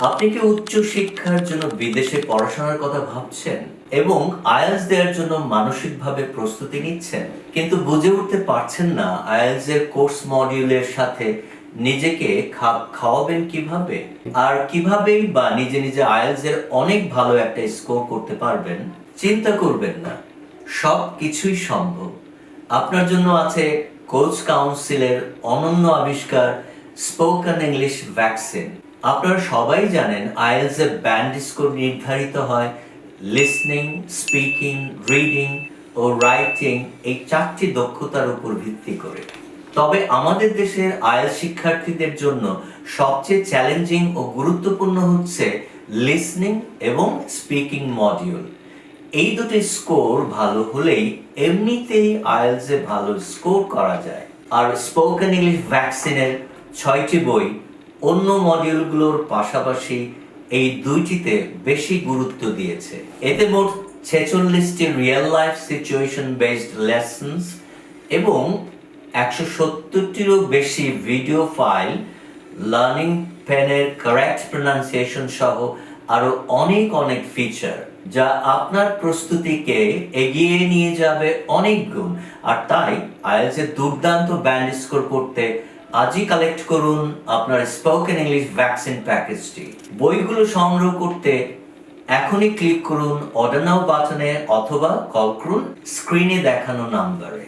আপনি কি উচ্চ শিক্ষার জন্য বিদেশে পড়াশোনার কথা ভাবছেন? এবং আয়ালস দেওয়ার জন্য মানসিকভাবে প্রস্তুতি নিচ্ছেন? কিন্তু বুঝে উঠতে পারছেন না আয়ালস এর কোর্স মডিউলের সাথে নিজেকে খাপ খাওয়াবেন কীভাবে? আর কিভাবেই বা নিজে নিজে আয়ালস এর অনেক ভালো একটা স্কোর করতে পারবেন, চিন্তা করবেন না। সব কিছুই সম্ভব। আপনার জন্য আছে কোচ কাউন্সিলের অনন্য আবিষ্কার স্পোকেন ইংলিশ ভ্যাকসিন। আপনারা সবাই জানেন আইএলস এর ব্যান্ড স্কোর নির্ধারিত হয় লিসনিং, স্পিকিং, রিডিং ও রাইটিং এই চারটি দক্ষতার উপর ভিত্তি করে। তবে আমাদের দেশের আয়েল শিক্ষার্থীদের জন্য সবচেয়ে চ্যালেঞ্জিং ও গুরুত্বপূর্ণ হচ্ছে লিসনিং এবং স্পিকিং মডিউল। এই দুটি স্কোর ভালো হলেই এমনিতেই আইএলসে ভালো স্কোর করা যায়। আর স্পোকেন ইংলিশ ভ্যাকসিনের ছয়টি বই অন্য মডিউলগুলোর পাশাপাশি এই দুইটিতে বেশি গুরুত্ব দিয়েছে। এতে মোট ছেচল্লিশটি real life situation based lessons এবং একশো সত্তরটিরও বেশি ভিডিও ফাইল লার্নিং পেনের কারেক্ট প্রনাউন্সিয়েশন সহ আরও অনেক অনেক ফিচার যা আপনার প্রস্তুতিকে এগিয়ে নিয়ে যাবে অনেক গুণ। আর তাই আইএলস দুর্দান্ত ব্যান্ড স্কোর করতে আজই কালেক্ট করুন আপনার স্পোকেন ইংলিশ ভ্যাকসিন প্যাকেজটি বইগুলো সংগ্রহ করতে এখনই ক্লিক করুন অর্ডার নাও বাটনে অথবা কল করুন স্ক্রিনে দেখানো নাম্বারে